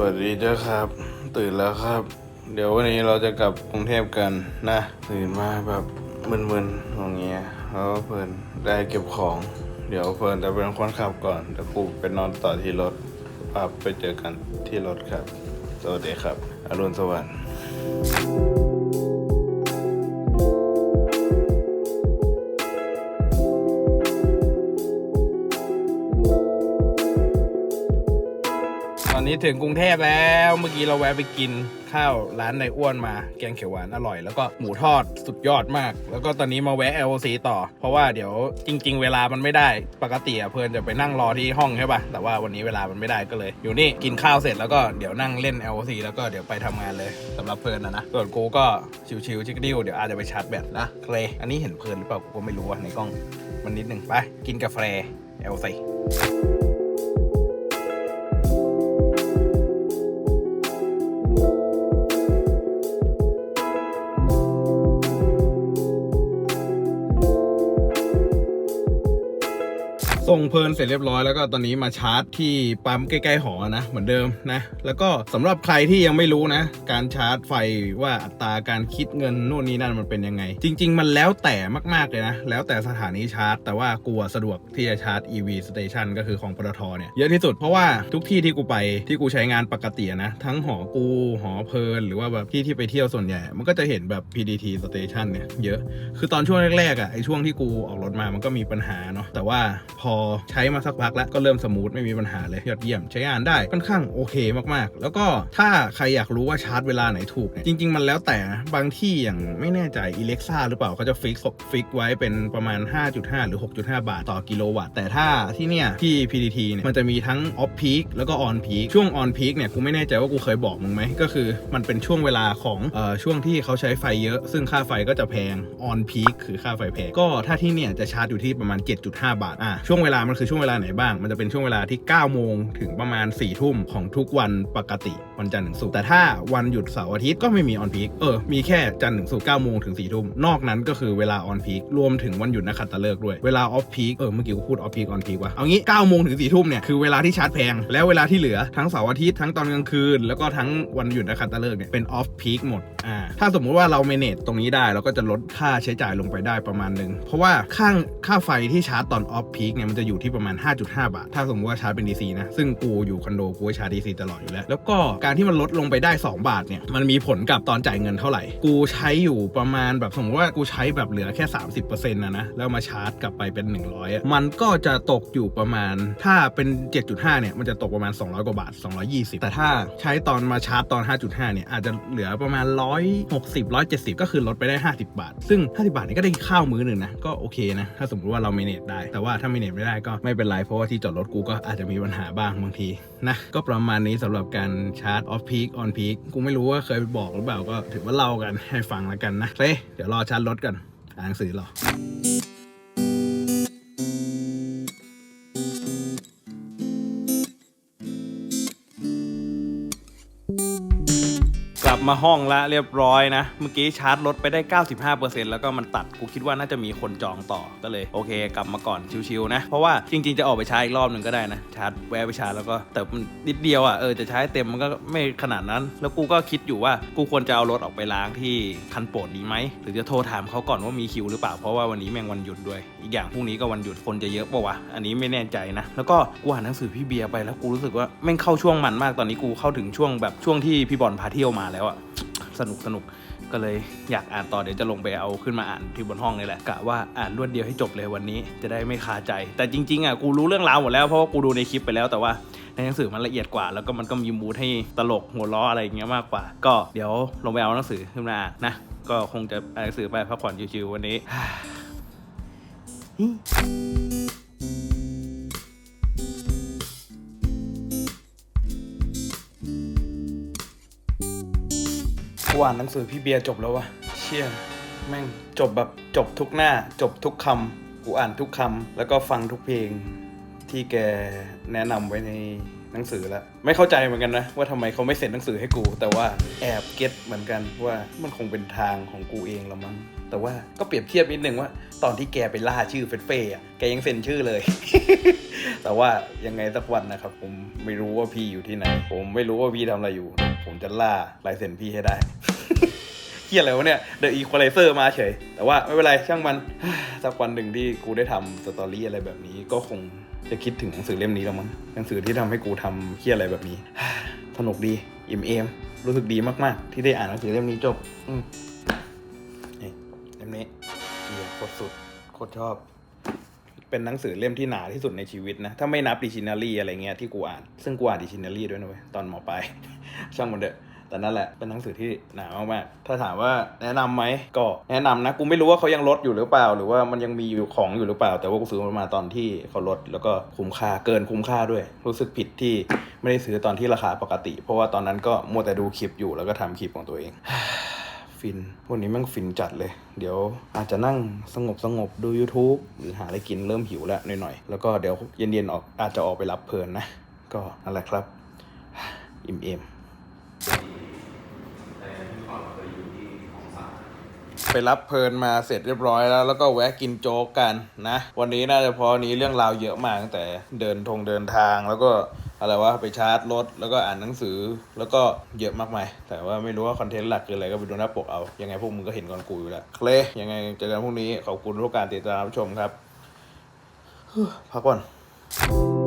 วัสดีเจ้าครับ ตื่นแล้วครับ เดี๋ยววันนี้เราจะกลับกรุงเทพกันนะตื่นมาแบบมึนๆอย่างเงี้ยแล้วเพลินได้เก็บของ เดี๋ยวเพลินจะเป็นคนขับก่อนแต่กูไปนอนต่อที่รถปับไปเจอกันที่รถครับ สวัสดีครับ อรุณสวัสดิ์ นี้ถึงกรุงเทพแล้ว เมื่อกี้เราแวะไปกินข้าวร้านในอ้วนมา แกงเขียวหวานอร่อย แล้วก็หมูทอดสุดยอดมาก แล้วก็ตอนนี้มาแวะ LOC ต่อ เพราะว่าเดี๋ยวจริง ๆ เวลามันไม่ได้ ปกติเพื่อนจะไปนั่งรอที่ห้องใช่ป่ะ แต่ว่าวันนี้เวลามันไม่ได้ก็เลย อยู่นี่กินข้าวเสร็จแล้วก็เดี๋ยวนั่งเล่น LOC แล้วก็เดี๋ยวไปทำงานเลยสำหรับเพื่อนนะนะ ส่วนกูก็ชิวๆชิคดิวเดี๋ยวอาจจะไปชาร์จแบตนะเคลอันนี้เห็นเพลินหรือเปล่ากูก็ไม่รู้อะในกล้องมันนิดนึงไปกินกาแฟ LOC ส่งเพลินเสร็จเรียบร้อยแล้วก็ตอนนี้มาชาร์จที่ปั๊มใกล้ๆหอนะเหมือนเดิมนะแล้วก็สำหรับใครที่ยังไม่รู้นะ การชาร์จไฟว่าอัตราการคิดเงินนู่นนี่นั่นมันเป็นยังไง จริง ๆ มันแล้วแต่มากๆเลยนะ แล้วแต่สถานีชาร์จ แต่ว่ากูอะสะดวกที่จะชาร์จ EV station ก็คือของปตทเนี่ยเยอะที่สุดเพราะว่าทุกที่ที่กูไปที่กูใช้งานปกตินะ ทั้งหอกูหอเพลิน หรือว่าแบบที่ที่ไปเที่ยวส่วนใหญ่ มันก็จะเห็นแบบ PDT station เนี่ยเยอะคือตอนช่วงแรกๆอะไอช่วงที่กูออกรถมามันก็มีปัญหาเนาะแต่ว่าพอใช้มาสักพักแล้วก็เริ่มสมูทไม่มีปัญหาเลยยอดเยี่ยมใช้งานได้ค่อนข้างโอเคมากๆ แล้วก็ถ้าใครอยากรู้ว่าชาร์จเวลาไหนถูกเนี่ยจริง ๆ มันแล้วแต่นะบางที่อย่างไม่แน่ใจอิเล็กซ่าหรือเปล่าเขาจะฟิกฟิกไว้เป็นประมาณ 5.5 หรือ 6.5 บาทต่อกิโลวัตต์แต่ถ้าที่เนี่ยที่ PDT เนี่ยมันจะมีทั้ง off peak แล้วก็ on peak ช่วง on peak เนี่ยกูไม่แน่ใจว่ากูเคยบอกมึงไหมก็คือมันเป็นช่วงเวลาของเอ่อช่วงที่เขาใช้ไฟเยอะ ซึ่งค่าไฟก็จะแพง on peak คือค่าไฟแพงก็ถ้าที่เนี่ยจะชาร์จอยู่ที่ประมาณ 7.5 บาทอะช่วงเวเวลามันคือช่วงเวลาไหนบ้าง มันจะเป็นช่วงเวลาที่ 9 โมงถึงประมาณ4ทุ่มของทุกวันปกติวันจันทร์ถึงศุกร์แต่ถ้าวันหยุดเสาร์อาทิตย์ก็ไม่มี on peak เออมีแค่จันทร์ถึงศุกร์9โมงถึง4ทุ่มนอกนั้นก็คือเวลา on peak รวมถึงวันหยุดนักขัตฤกษ์ด้วยเวลา off peak เออเมื่อกี้กูพูด off peak on peak ว่ะเอางี้9โมงถึง4ทุ่มเนี่ยคือเวลาที่ชาร์จแพงแล้วเวลาที่เหลือทั้งเสาร์อาทิตย์ทั้งตอนกลางคืน แล้วก็ทั้งวันหยุดนักขัตฤกษ์เนี่ยเป็น off peak หมด ถ้าสมมุติว่าเราเมเนจตรงนี้ได้เราก็จะลดค่าใช้จ่ายลงไปได้ประมาณหนึ่งเพราะว่าค่าค่าไฟที่ชาร์จตอน off peak เนี่ยมันจะอยู่ที่ประมาณ 5.5 บาท ถ้าสมมติว่าชาร์จเป็น DC นะ ซึ่งกูอยู่คอนโดกูชาร์จ DC ตลอดอยู่แล้ว แล้วก็การที่มันลดลงไปได้ 2 บาทเนี่ยมันมีผลกับตอนจ่ายเงินเท่าไหร่ กูใช้อยู่ประมาณแบบสมมติว่ากูใช้แบบเหลือแค่ 30%นะนะแล้วมาชาร์จกลับไปเป็น 100อะมันก็จะตกอยู่ประมาณถ้าเป็น 7.5 เนี่ยมันจะตกประมาณ 200 กว่าบาท 220 แต่ถ้าใช้ตอนมาชาร์จตอน 5.5 เนี่ยอาจจะเหลือประมาณ160 170 ก็คือลดไปได้ 50 บาท ซึ่ง 50 บาทนี่ก็ได้ข้าวมื้อหนึ่งนะ ก็โอเคนะ ถ้าสมมติว่าเราเมเนจได้ แต่ว่าถ้าเมเนจไม่ได้ก็ไม่เป็นไร เพราะว่าที่จอดรถกูก็อาจจะมีปัญหาบ้างบางทีนะ ก็ประมาณนี้สำหรับการชาร์จออฟพีคออนพีคกูไม่รู้ว่าเคยบอกหรือเปล่าก็ถือว่าเล่ากันให้ฟังแล้วกันนะเฮ้ยเดี๋ยวรอชาร์จรถกันอ่านหนังสือรอ บมาห้องละเรียบร้อยนะ เมื่อกี้ชาร์จรถไปได้ 95%แล้วก็มันตัดกูคิดว่าน่าจะมีคนจองต่อก็เลยโอเค กลับมาก่อนชิวๆนะ เพราะว่าจริงๆจะออกไปชาร์จอีกรอบหนึ่งก็ได้นะชาร์จแวะไปชาร์จแล้วก็แต่มันนิดเดียวอะเออจะใช้เต็มมันก็ไม่ขนาดนั้น แล้วกูก็คิดอยู่ว่ากูควรจะเอารถออกไปล้างที่คันโปรดดีไหมหรือจะโทรถามเขาก่อนว่ามีคิวหรือเปล่าเพราะว่าวันนี้แม่งวันหยุดด้วย อีกอย่างพรุ่งนี้ก็วันหยุดคนจะเยอะปะวะอันนี้ไม่แน่ใจนะ แล้วก็กูอ่านหนังสือพี่เบียร์ไปแล้วกูรู้สึกว่าแม่งเข้าช่วงมันมากตอนนี้กูเข้าถึงช่วงแบบช่วงที่พี่บอลพาเที่ยวมาแล้วอะ สนุกสนุกก็เลยอยากอ่านต่อเดี๋ยวจะลงไปเอาขึ้นมาอ่านที่บนห้องนี่แหละกะว่าอ่านรวดเดียวให้จบเลยวันนี้จะได้ไม่คาใจ แต่จริงๆอะกูรู้เรื่องราวหมดแล้วเพราะว่ากูดูในคลิปไปแล้วแต่ว่าในหนังสือมันละเอียดกว่าแล้วก็มันก็มีมูดให้ตลกหัวล้ออะไรอย่างเงี้ยมากกว่า ก็เดี๋ยวลงไปเอาหนังสือขึ้นมาอ่านนะก็คงจะอ่านหนังสือไปพักผ่อนชิวๆวันนี้ กูอ่านหนังสือพี่เบียร์จบแล้ววะเชี่ยแม่งจบแบบจบทุกหน้า จบทุกคำกูอ่านทุกคำแล้วก็ฟังทุกเพลงที่แกแนะนำไว้ในหนังนังสือแล้วไม่เข้าใจเหมือนกันนะ ว่าทำไมเขาไม่เซ็นหนังสือให้กู แต่ว่าแอบเก็ตเหมือนกันว่ามันคงเป็นทางของกูเองละมั้งแต่ว่าก็เปรียบเทียบนิดนึงว่า ตอนที่แกไปล่าชื่อเฟสเฟ่อะแกยังเซ็นชื่อเลย แต่ว่ายังไงสักวันนะครับ ผมไม่รู้ว่าพี่อยู่ที่ไหน ผมไม่รู้ว่าพี่ทำอะไรอยู่ ผมจะล่าลายเซ็นพี่ให้ได้เฮียอะไรวะเนี่ยเดอะอีควอไลเซอร์มาเฉย แต่ว่าไม่เป็นไรช่างมัน สักวันหนึ่งที่กูได้ทำสตอรี่อะไรแบบนี้ก็คงจะคิดถึงหนังสือเล่มนี้แล้วมั้งหนังสือที่ทำให้กูทำเฮียอะไรแบบนี้ สนุกดีอิ่มเอม รู้สึกดีมากๆ ที่ได้อ่านหนังสือเล่มนี้จบ อืมนี่เล่มนี้เฮียโคตรสุดโคตรชอบ เป็นหนังสือเล่มที่หนาที่สุดในชีวิตนะ ถ้าไม่นับดิชินารีอะไรเงี้ยที่กูอ่าน ซึ่งกูอ่านดิชินารีด้วยนะเว้ยตอนมปลาย ช่างมันเถอะแต่นั่นแหละเป็นหนังสือที่หนามากๆถ้าถามว่าแนะนำไหมก็แนะนำนะ กูไม่รู้ว่าเขายังลดอยู่หรือเปล่า หรือว่ามันยังมีอยู่ของอยู่หรือเปล่า แต่ว่ากูซื้อมันมาตอนที่เขาลดแล้วก็คุ้มค่าเกินคุ้มค่าด้วย รู้สึกผิดที่ไม่ได้ซื้อตอนที่ราคาปกติ เพราะว่าตอนนั้นก็มัวแต่ดูคลิปอยู่แล้วก็ทำคลิปของตัวเอง ฟินวันนี้แมันฟินจัดเลย เดี๋ยวอาจจะนั่งสงบสงบดู YouTube หรือหาอะไรกินเริ่มหิวแล้วหน่อยๆ แล้วก็เดี๋ยวเย็นๆออกอาจจะออกไปรับเพลินนะ ก็นั่นแหละครับ อิ่มเอมไปรับเพลินมาเสร็จเรียบร้อยแล้ว แล้วก็แวะกินโจ๊กกันนะ วันนี้น่าจะพราะนี้เรื่องราวเยอะมากตั้งแต่เดินทงเดินทางแล้วก็ อะไรวะไปชาร์จรถแล้วก็อ่านหนังสือ แล้วก็เยอะมากมาย แต่ว่าไม่รู้ว่าคอนเทนต์หลักคืออะไรก็ไปดูหน้าปกเอา ยังไงพวกมึงก็เห็นก่อนกูอยู่แล้วเคลยังไงเจอกันพรุ่งนี้ขอบคุณทุกการติดตามรับชมครับพักก่อน